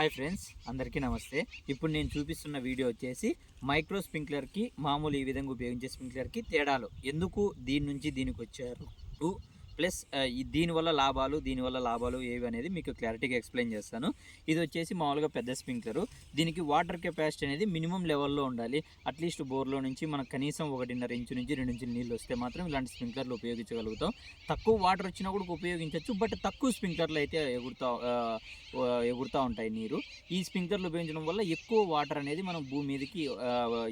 Hi friends అందరికీ నమస్తే. ఇప్పుడు నేను చూపిస్తున్న వీడియో వచ్చేసి మైక్రో స్ప్రింక్లర్కి మామూలు ఈ విధంగా ఉపయోగించే స్ప్రింక్లర్కి తేడాలు. ఎందుకు దీని నుంచి దీనికి వచ్చారు? ప్లస్ దీనివల్ల లాభాలు దీనివల్ల లాభాలు ఏవి అనేది మీకు క్లారిటీగా ఎక్స్ప్లెయిన్ చేస్తాను. ఇది వచ్చేసి మామూలుగా పెద్ద స్ప్రింక్లరు దీనికి వాటర్ కెపాసిటీ అనేది మినిమం లెవెల్లో ఉండాలి. అట్లీస్ట్ బోర్లో నుంచి మనకు కనీసం ఒకటిన్నర ఇంచు నుంచి రెండు ఇంచుల నీళ్ళు వస్తే మాత్రం ఇలాంటి స్ప్రింక్లర్లు ఉపయోగించగలుగుతాం. తక్కువ వాటర్ వచ్చినా కూడా ఉపయోగించవచ్చు బట్ తక్కువ స్ప్రింక్లర్లు అయితే ఎగురుతా ఎగురుతూ ఉంటాయి నీరు. ఈ స్ప్రింక్లర్లు ఉపయోగించడం వల్ల ఎక్కువ వాటర్ అనేది మనం భూమి మీదకి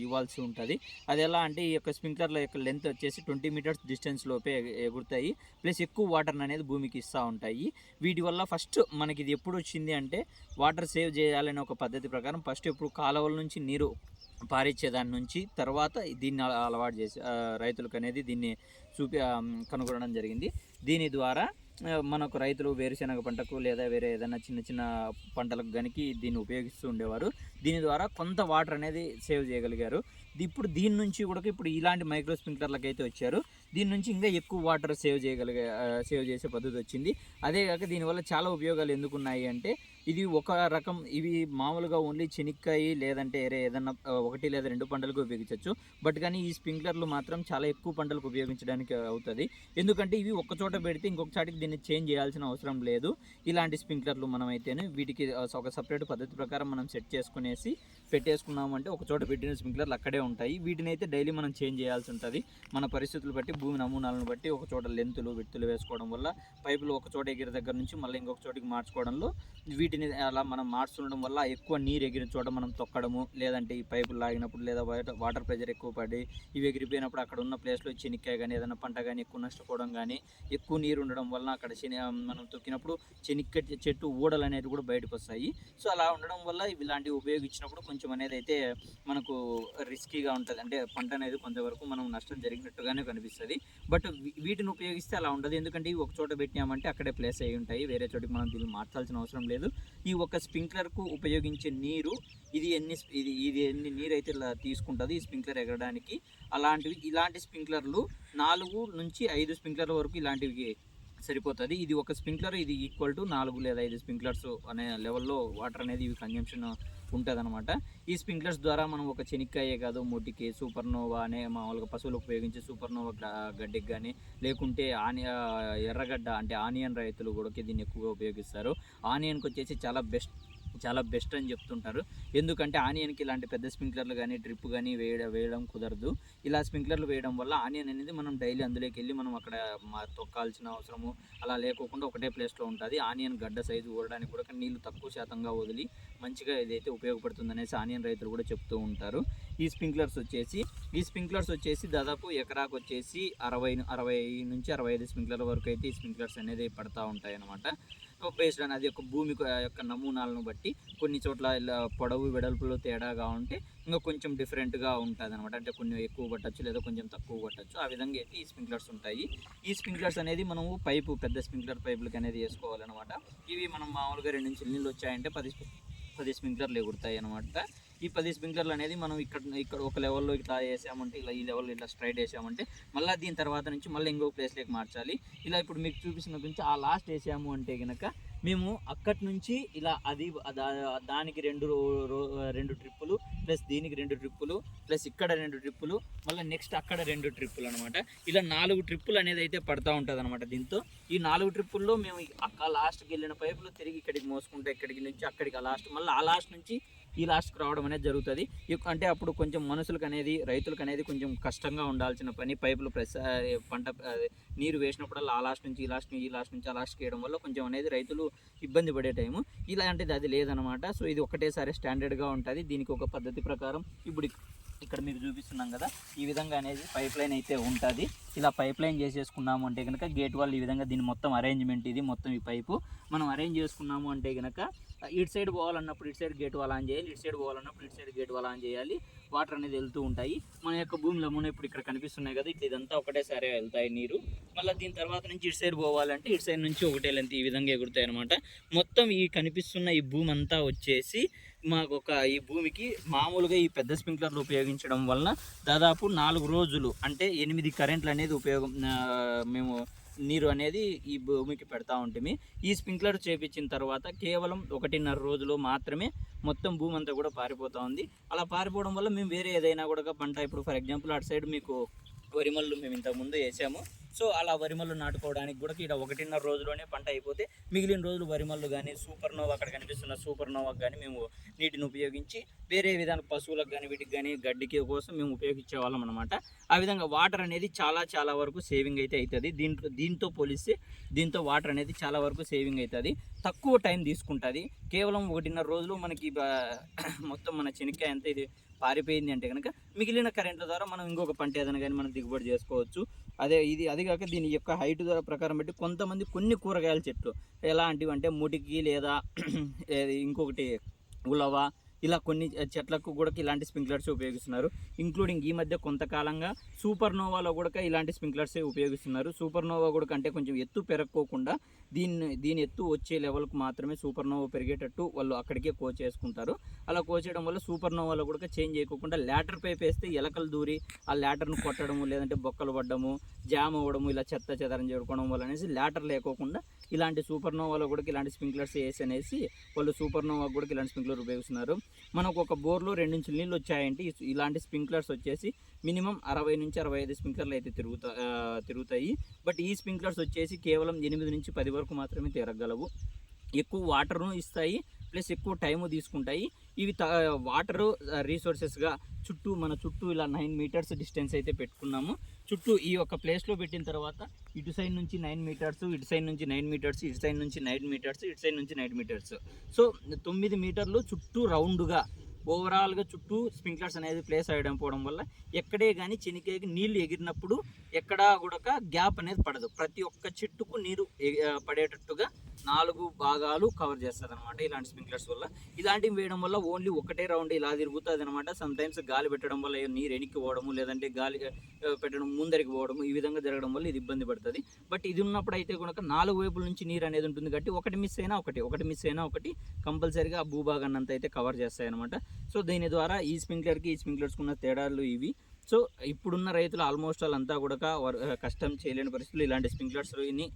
ఇవ్వాల్సి ఉంటుంది. అది ఎలా అంటే ఈ యొక్క స్ప్రింక్లర్ల యొక్క లెంత్ వచ్చేసి ట్వంటీ మీటర్స్ డిస్టెన్స్ లోపే ఎగురుతాయి. ప్లస్ ఎక్కువ వాటర్ అనేది భూమికి ఇస్తూ ఉంటాయి. వీటి వల్ల ఫస్ట్ మనకి ఇది ఎప్పుడు వచ్చింది అంటే వాటర్ సేవ్ చేయాలనే ఒక పద్ధతి ప్రకారం ఫస్ట్ ఎప్పుడు కాలువల నుంచి నీరు పారిచ్చే దాని నుంచి తర్వాత దీన్ని అల- అలవాటు చేసి రైతులకు అనేది దీన్ని చూపి కనుగొనడం జరిగింది. దీని ద్వారా మనకు రైతులు వేరుశెనగ పంటకు లేదా వేరే ఏదైనా చిన్న చిన్న పంటలకు గనికి దీన్ని ఉపయోగిస్తూ ఉండేవారు. దీని ద్వారా కొంత వాటర్ అనేది సేవ్ చేయగలిగారు. ఇప్పుడు దీని నుంచి కూడా ఇప్పుడు ఇలాంటి మైక్రో స్ప్రింక్లర్లకు అయితే వచ్చారు. దీని నుంచి ఇంకా ఎక్కువ వాటర్ సేవ్ చేయగలిగే సేవ్ చేసే పద్ధతి వచ్చింది. అదేగాక దీనివల్ల చాలా ఉపయోగాలు ఎందుకున్నాయి అంటే ఇది ఒక రకం ఇవి మామూలుగా ఓన్లీ చెనిక్కాయ లేదంటే వేరే ఏదన్నా ఒకటి లేదా రెండు పంటలకు ఉపయోగించవచ్చు బట్ కానీ ఈ స్ప్రింక్లర్లు మాత్రం చాలా ఎక్కువ పంటలకు ఉపయోగించడానికి అవుతుంది. ఎందుకంటే ఇవి ఒక చోట పెడితే ఇంకొక చాటికి దీన్ని చేంజ్ చేయాల్సిన అవసరం లేదు. ఇలాంటి స్ప్రింక్లర్లు మనం అయితేనే వీటికి ఒక సపరేట్ పద్ధతి ప్రకారం మనం సెట్ చేసుకునేసి పెట్టేసుకున్నామంటే ఒక చోట పెట్టిన స్ప్రింక్లర్లు అక్కడే ఉంటాయి. వీటిని అయితే డైలీ మనం చేంజ్ చేయాల్సి ఉంటుంది. మన పరిస్థితులు బట్టి భూమి నమూనాలను బట్టి ఒక చోట లెంతులు విత్తులు వేసుకోవడం వల్ల పైపులు ఒక చోట ఎగిరి దగ్గర నుంచి మళ్ళీ ఇంకొక చోటికి మార్చుకోవడంలో వీటిని అలా మనం మార్చుండడం వల్ల ఎక్కువ నీరు ఎగిరిన చోట మనం తొక్కడము. లేదంటే ఈ పైపులు లాగినప్పుడు లేదా వాటర్ ప్రెషర్ ఎక్కువ పడి ఇవి ఎగిరిపోయినప్పుడు అక్కడ ఉన్న ప్లేస్లో చెనిక్కాయ కానీ ఏదైనా పంట కానీ ఎక్కువ నష్టపోవడం కానీ ఎక్కువ నీరు ఉండడం వల్ల అక్కడ శని మనం తొక్కినప్పుడు చెనిక్క చెట్టు ఊడలు అనేది కూడా బయటకు వస్తాయి. సో అలా ఉండడం వల్ల ఇవి ఇలాంటివి ఉపయోగించినప్పుడు కొంచెం కొంచెం అనేది అయితే మనకు రిస్కీగా ఉంటుంది. అంటే పంట అనేది కొంతవరకు మనం నష్టం జరిగినట్టుగానే కనిపిస్తుంది. బట్ వీటిని ఉపయోగిస్తే అలా ఉండదు. ఎందుకంటే ఇవి ఒక చోట పెట్టినామంటే అక్కడే ప్లేస్ అయి ఉంటాయి. వేరే చోటికి మనం దీన్ని మార్చాల్సిన అవసరం లేదు. ఈ ఒక స్ప్రింక్లర్కు ఉపయోగించే నీరు ఇది ఎన్ని ఇది ఇది ఎన్ని నీరు అయితే ఇలా తీసుకుంటుంది ఈ స్ప్రింక్లర్ ఎగరడానికి. అలాంటివి ఇలాంటి స్ప్రింక్లర్లు నాలుగు నుంచి ఐదు స్ప్రింక్లర్ల వరకు ఇలాంటివి సరిపోతుంది. ఇది ఒక స్ప్రింక్లర్ ఇది ఈక్వల్ టు నాలుగు లేదా ఐదు స్ప్రింక్లర్స్ అనే లెవెల్లో వాటర్ అనేది ఇవి కన్జంప్షన్ ఉంటుంది అనమాట ఈ స్ప్రింక్లర్స్ ద్వారా మనం ఒక చెనిక్కాయే కాదు మొటికి సూపర్నోవా అనే మామూలుగా పశువులకు ఉపయోగించే సూపర్నోవా నోవా గడ్డికి కానీ లేకుంటే ఆని ఎర్రగడ్డ అంటే ఆనియన్ రైతులు కూడా దీన్ని ఎక్కువగా ఉపయోగిస్తారు. ఆనియన్కి వచ్చేసి చాలా బెస్ట్ చాలా బెస్ట్ అని చెప్తుంటారు. ఎందుకంటే ఆనియన్కి ఇలాంటి పెద్ద స్ప్రింక్లర్లు కానీ డ్రిప్ కానీ వేయడం వేయడం కుదరదు. ఇలా స్ప్రింక్లర్లు వేయడం వల్ల ఆనియన్ అనేది మనం డైలీ అందులోకి వెళ్ళి మనం అక్కడ మా తొక్కాల్సిన అవసరము అలా లేకోకుండా ఒకటే ప్లేస్లో ఉంటుంది. ఆనియన్ గడ్డ సైజు ఊడడానికి కూడా నీళ్ళు తక్కువ శాతంగా వదిలి మంచిగా ఇదైతే ఉపయోగపడుతుంది అనేసి ఆనియన్ రైతులు కూడా చెప్తూ ఉంటారు. ఈ స్ప్రింక్లర్స్ వచ్చేసి ఈ స్ప్రింక్లర్స్ వచ్చేసి దాదాపు ఎకరాకు వచ్చేసి అరవై అరవై నుంచి అరవై ఐదు స్ప్రింక్లర్ల వరకు అయితే ఈ స్ప్రింక్లర్స్ అనేది పడతా ఉంటాయి అన్నమాట బేస్డ్ అనేది అది యొక్క భూమి యొక్క నమూనాలను బట్టి కొన్ని చోట్ల ఇలా పొడవు వెడల్పులో తేడాగా ఉంటే ఇంకా కొంచెం డిఫరెంట్గా ఉంటుంది అనమాట అంటే కొన్ని ఎక్కువ పట్టచ్చు లేదా కొంచెం తక్కువ పట్టచ్చు. ఆ విధంగా అయితే ఈ స్ప్రింక్లర్స్ ఉంటాయి. ఈ స్ప్రింక్లర్స్ అనేది మనము పైపు పెద్ద స్ప్రింక్లర్ పైపులకి అనేది వేసుకోవాలన్నమాట. ఇవి మనం మామూలుగా రెండు నుంచి నీళ్ళు వచ్చాయంటే పది పది స్ప్రింక్లర్లు ఎగురుతాయి అనమాట ఈ పది స్ప్రింక్లర్లు అనేది మనం ఇక్కడ ఇక్కడ ఒక లెవెల్లో ఇట్లా వేసామంటే ఇలా ఈ లెవెల్లో ఇట్లా స్ట్రైట్ వేసామంటే మళ్ళీ దీని తర్వాత నుంచి మళ్ళీ ఇంకో ప్లేస్లోకి మార్చాలి. ఇలా ఇప్పుడు మీకు చూపిస్తున్న గురించి ఆ లాస్ట్ వేసాము అంటే కనుక మేము అక్కడి నుంచి ఇలా అది దా- దానికి రెండు రో- రో- రెండు ట్రిప్పులు ప్లస్ దీనికి రెండు ట్రిప్పులు ప్లస్ ఇక్కడ రెండు ట్రిప్పులు మళ్ళీ నెక్స్ట్ అక్కడ రెండు ట్రిప్పులు అనమాట ఇలా నాలుగు ట్రిప్పులు అనేది అయితే పడతా ఉంటుంది అనమాట దీంతో. ఈ నాలుగు ట్రిప్పుల్లో మేము అక్క లాస్ట్కి వెళ్ళిన పైపులు తిరిగి ఇక్కడికి మోసుకుంటే ఇక్కడికి నుంచి అక్కడికి ఆ లాస్ట్ మళ్ళీ ఆ లాస్ట్ నుంచి ఈ లాస్ట్కి రావడం అనేది జరుగుతుంది. అంటే అప్పుడు కొంచెం మనుషులకు అనేది రైతులకు అనేది కొంచెం కష్టంగా ఉండాల్సిన పని. పైపులు ప్రెస్ పంట నీరు వేసినప్పుడల్లా ఆ లాస్ట్ నుంచి ఈ లాస్ట్ ఈ లాస్ట్ నుంచి ఆ లాస్ట్కి వేయడం వల్ల కొంచెం అనేది రైతులు ఇబ్బంది పడే టైము ఇలాంటిది అది లేదనమాట సో ఇది ఒకటేసారి స్టాండర్డ్గా ఉంటుంది. దీనికి ఒక పద్ధతి ప్రకారం ఇప్పుడు ఇక్కడ మీకు చూపిస్తున్నాం కదా ఈ విధంగా అనేది పైప్ లైన్ అయితే ఉంటుంది. ఇలా పైప్ లైన్ చేసేసుకున్నాము అంటే కనుక గేట్ వాళ్ళు ఈ విధంగా దీని మొత్తం అరేంజ్మెంట్ ఇది మొత్తం ఈ పైపు మనం అరేంజ్ చేసుకున్నాము అంటే కనుక ఇటు సైడ్ పోవాలన్నప్పుడు ఇటు సైడ్ గేట్ వల్ల ఆన్ చేయాలి ఇటు సైడ్ పోవాలన్నప్పుడు ఇటు సైడ్ గేట్ వల్ల ఆన్ చేయాలి వాటర్ అనేది వెళ్తూ ఉంటాయి. మన యొక్క భూమిలో మన ఇప్పుడు ఇక్కడ కనిపిస్తున్నాయి కదా ఇట్లా ఇదంతా ఒకటేసారి వెళ్తాయి నీరు. మళ్ళీ దీని తర్వాత నుంచి ఇటు సైడ్ పోవాలంటే ఇటు సైడ్ నుంచి ఒకటే లెంత్ ఈ విధంగా ఎగురుతాయి అనమాట మొత్తం ఈ కనిపిస్తున్న ఈ భూమి అంతా వచ్చేసి మాకు ఒక ఈ భూమికి మామూలుగా ఈ పెద్ద స్ప్రింక్లర్లు ఉపయోగించడం వలన దాదాపు నాలుగు రోజులు అంటే ఎనిమిది కరెంట్లు అనేది ఉపయోగం మేము నీరు అనేది ఈ భూమికి పెడతా ఉంటుంది ఈ స్ప్రింక్లర్ చేపించిన తర్వాత కేవలం ఒకటిన్నర రోజులు మాత్రమే మొత్తం భూమి అంతా కూడా పారిపోతూ ఉంది. అలా పారిపోవడం వల్ల మేము వేరే ఏదైనా కూడా పంట ఇప్పుడు ఫర్ ఎగ్జాంపుల్ అటు సైడ్ మీకు వరిమల్లు మేము ఇంతకుముందు వేసాము. సో అలా వరిమల్లు నాటుకోవడానికి కూడా ఇక్కడ ఒకటిన్నర రోజులోనే పంట అయిపోతే మిగిలిన రోజులు వరిమల్లు కానీ సూపర్ నోవా అక్కడ కనిపిస్తున్న సూపర్ నోవాకి కానీ మేము నీటిని ఉపయోగించి వేరే విధానం పశువులకు కానీ వీటికి కానీ గడ్డికి కోసం మేము ఉపయోగించే వాళ్ళం అనమాట ఆ విధంగా వాటర్ అనేది చాలా చాలా వరకు సేవింగ్ అయితే అవుతుంది దీంట్లో దీంతో పోలిస్తే దీంతో వాటర్ అనేది చాలా వరకు సేవింగ్ అవుతుంది తక్కువ టైం తీసుకుంటుంది. కేవలం ఒకటిన్నర రోజులు మనకి మొత్తం మన చెనిక్కాయ ఎంత ఇది పారిపోయింది అంటే కనుక మిగిలిన కరెంట్ల ద్వారా మనం ఇంకొక పంట ఏదైనా కానీ మనం దిగుబడి చేసుకోవచ్చు. అదే ఇది అది కాక దీని యొక్క హైట్ ద్వారా ప్రకారం బట్టి కొంతమంది కొన్ని కూరగాయల చెట్లు ఎలాంటివి అంటే ముటికి లేదా ఇంకొకటి ఉలవ ఇలా కొన్ని చెట్లకు కూడా ఇలాంటి స్ప్రింక్లర్స్ ఉపయోగిస్తున్నారు. ఇంక్లూడింగ్ ఈ మధ్య కొంతకాలంగా సూపర్ నోవాలో కూడా ఇలాంటి స్ప్రింక్లర్స్ ఉపయోగిస్తున్నారు. సూపర్ నోవా కూడా అంటే కొంచెం ఎత్తు పెరగకోకుండా దీన్ని దీని ఎత్తు వచ్చే లెవెల్కు మాత్రమే సూపర్ నోవా పెరిగేటట్టు వాళ్ళు అక్కడికే కోచ్ చేసుకుంటారు అలా కోసేయడం వల్ల సూపర్ నోవాలో కూడా చేంజ్ చేయకుండా లాటర్ పైప్ వేస్తే ఎలకలు దూరి ఆ లాటర్ను కొట్టడము లేదంటే బొక్కలు పడ్డము జామ్ అవ్వడము ఇలా చెత్త చెదరం చేసుకోవడం వల్ల అనేసి లాటర్ లేకోకుండా ఇలాంటి సూపర్ నోవాలో కూడా ఇలాంటి స్ప్రింక్లర్స్ వేసి అనేసి వాళ్ళు సూపర్ నోవా కూడా ఇలాంటి స్ప్రింక్లర్ ఉపయోగిస్తున్నారు. మనకు ఒక బోర్లో రెండించుల నీళ్ళు వచ్చాయంటే ఇలాంటి స్ప్రింక్లర్స్ వచ్చేసి మినిమం అరవై నుంచి అరవై ఐదు స్ప్రింక్లర్లు అయితే తిరుగుతా తిరుగుతాయి. బట్ ఈ స్ప్రింక్లర్స్ వచ్చేసి కేవలం ఎనిమిది నుంచి పది వరకు మాత్రమే తిరగలవు ఎక్కువ వాటర్ను ఇస్తాయి ప్లస్ ఎక్కువ టైము తీసుకుంటాయి. ఇవి త వాటరు రీసోర్సెస్గా చుట్టూ మన చుట్టూ ఇలా నైన్ మీటర్స్ డిస్టెన్స్ అయితే పెట్టుకున్నాము. చుట్టూ ఈ యొక్క ప్లేస్లో పెట్టిన తర్వాత ఇటు సైడ్ నుంచి నైన్ మీటర్స్ ఇటు సైడ్ నుంచి నైన్ మీటర్స్ ఇటు సైడ్ నుంచి నైన్ మీటర్స్ ఇటు సైడ్ నుంచి నైన్ మీటర్స్. సో తొమ్మిది మీటర్లు చుట్టూ రౌండ్గా ఓవరాల్గా చుట్టూ స్ప్రింక్లర్స్ అనేది ప్లేస్ అయ్యడం పోవడం వల్ల ఎక్కడే కానీ చెనికాయకి నీళ్ళు ఎగిరినప్పుడు ఎక్కడా కూడా గ్యాప్ అనేది పడదు. ప్రతి ఒక్క చెట్టుకు నీరు పడేటట్టుగా నాలుగు భాగాలు కవర్ చేస్తుంది అనమాట ఇలాంటి స్ప్రింక్లర్స్ వల్ల. ఇలాంటివి వేయడం వల్ల ఓన్లీ ఒకటే రౌండ్ ఇలా తిరుగుతుంది అనమాట సమ్ టైమ్స్ గాలి పెట్టడం వల్ల నీరు వెనక్కి పోవడము లేదంటే గాలి పెట్టడం ముందరికి పోవడము ఈ విధంగా జరగడం వల్ల ఇది ఇబ్బంది పడుతుంది. బట్ ఇది ఉన్నప్పుడు అయితే కనుక నాలుగు వైపుల నుంచి నీరు అనేది ఉంటుంది కాబట్టి ఒకటి మిస్ అయినా ఒకటి ఒకటి మిస్ అయినా ఒకటి కంపల్సరీగా ఆ భూభాగాన్ని అంతా అయితే కవర్ చేస్తాయి అనమాట సో దీని ద్వారా ఈ స్ప్రింక్లర్కి ఈ స్ప్రింక్లర్స్కి ఉన్న తేడాలు ఇవి. సో ఇప్పుడున్న రైతులు ఆల్మోస్ట్ వాళ్ళంతా కూడా వర్- కష్టం చేయలేని పరిస్థితులు. ఇలాంటి స్ప్రింక్లర్స్ ఇన్ని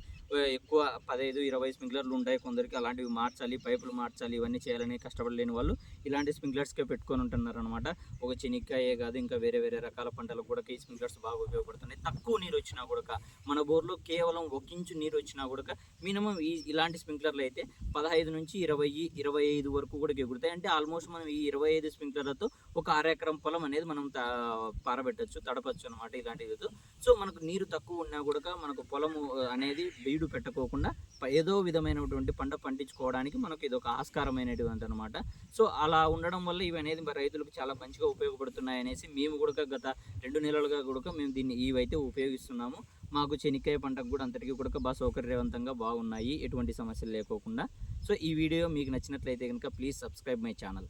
ఎక్కువ పదహైదు ఇరవై స్ప్రింక్లర్లు ఉంటాయి. కొందరికి అలాంటివి మార్చాలి పైపులు మార్చాలి ఇవన్నీ చేయాలని కష్టపడలేని వాళ్ళు ఇలాంటి స్ప్రింక్లర్స్కే పెట్టుకొని ఉంటున్నారు అనమాట ఒక చెనిక్కాయే కాదు ఇంకా వేరే వేరే రకాల పంటలకు కూడా ఈ స్ప్రింక్లర్స్ బాగా ఉపయోగపడుతున్నాయి. తక్కువ నీరు వచ్చినా కూడా మన బోర్లో కేవలం ఒక ఇంచు నీరు వచ్చినా కూడా మినిమం ఈ ఇలాంటి స్ప్రింక్లర్లు అయితే పదహైదు నుంచి ఇరవై ఇరవై ఐదు వరకు కూడా ఎగురుతాయి. అంటే ఆల్మోస్ట్ మనం ఈ ఇరవై ఐదు స్ప్రింక్లర్లతో ఒక అరెకరం పొలం అనేది మనం తా- పారబెట్టచ్చు తడపచ్చు అనమాట ఇలాంటివి సో మనకు నీరు తక్కువ ఉన్నా కూడా మనకు పొలము అనేది బీడు పెట్టకోకుండా ఏదో విధమైనటువంటి పంట పండించుకోవడానికి మనకు ఇది ఒక ఆస్కారమైనటువంటి అనమాట సో అలా ఉండడం వల్ల ఇవి అనేది రైతులకు చాలా మంచిగా ఉపయోగపడుతున్నాయి అనేసి మేము కూడా గత రెండు నెలలుగా కూడా మేము దీన్ని ఇవైతే ఉపయోగిస్తున్నాము. మాకు చెనిక్కాయ పంటకు కూడా అంతటికీ కూడా బాగా సౌకర్యవంతంగా బాగున్నాయి ఎటువంటి సమస్యలు లేకోకుండా. సో ఈ వీడియో మీకు నచ్చినట్లయితే కనుక ప్లీజ్ సబ్స్క్రైబ్ మై ఛానల్.